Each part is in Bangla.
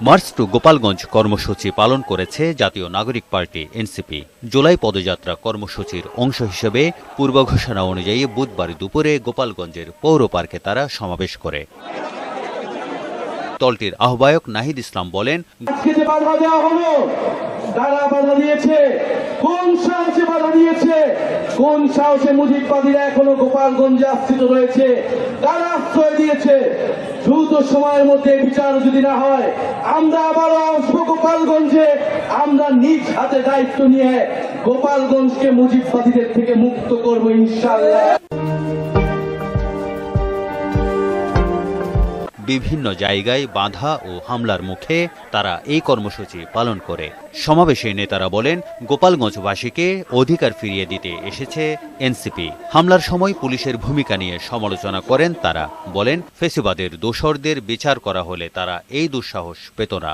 মার্চ টু গোপালগঞ্জ কর্মসূচি পালন করেছে জাতীয় নাগরিক পার্টি, এনসিপি। জুলাই পদযাত্রা কর্মসূচির অংশ হিসেবে পূর্ব ঘোষণা অনুযায়ী বুধবার দুপুরে গোপালগঞ্জের পৌর পার্কে তারা সমাবেশ করে। দলটির আহ্বায়ক নাহিদ ইসলাম বলেন দিয়েছে? কোন সাহসে মুজিববাদীরা এখনও গোপালগঞ্জে আশ্রিত রয়েছে? তারা আশ্রয় দিয়েছে, দ্রুত সময়ের মধ্যে বিচার যদি না হয়, আমরা আবারও আসব গোপালগঞ্জে আমরা নিজ হাতে দায়িত্ব নিয়ে গোপালগঞ্জকে মুজিববাদীদের থেকে মুক্ত করব ইনশাল্লাহ বিভিন্ন জায়গায় বাধা ও হামলার মুখে তারা এই কর্মসূচি পালন করে। সমাবেশে নেতারা বলেন, গোপালগঞ্জবাসীকে অধিকার ফিরিয়ে দিতে এসেছে এনসিপি। হামলার সময় পুলিশের ভূমিকা নিয়ে সমালোচনা করেন তারা। বলেন, ফেসিবাদের দোষরদের বিচার করা হলে তারা এই দুঃসাহস পেত না।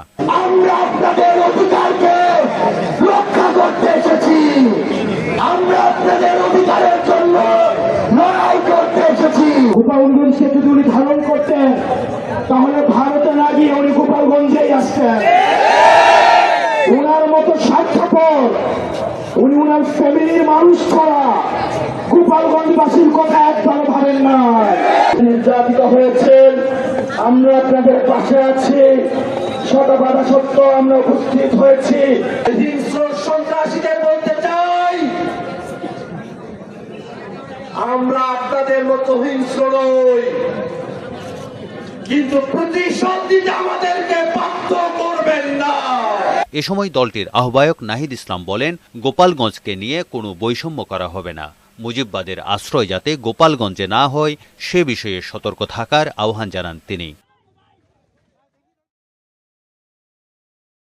এসেছি গোপালগঞ্জকে যদি উনি ধারণ করতেন, তাহলে ভারতে না গিয়ে উনি গোপালগঞ্জেই আসতেন। ওনার মতো স্বার্থপর, উনি ওনার ফ্যামিলির মানুষ ছাড়া গোপালগঞ্জবাসীর কথা একবার ভাবেন না। নির্যাতিত হয়েছেন, আমরা আপনাদের পাশে আছি সত্ত্বেও আমরা উপস্থিত হয়েছি। আমরা আপনাদের মতো হিংস্র নই। কিন্তু প্রতিশোধ দিতে আমাদেরকে বাধ্য করবেন না। এ সময় দলটির আহ্বায়ক নাহিদ ইসলাম বলেন, গোপালগঞ্জকে নিয়ে কোনো বৈষম্য করা হবে না। মুজিববাদের আশ্রয় যাতে গোপালগঞ্জে না হয়, সে বিষয়ে সতর্ক থাকার আহ্বান জানান তিনি।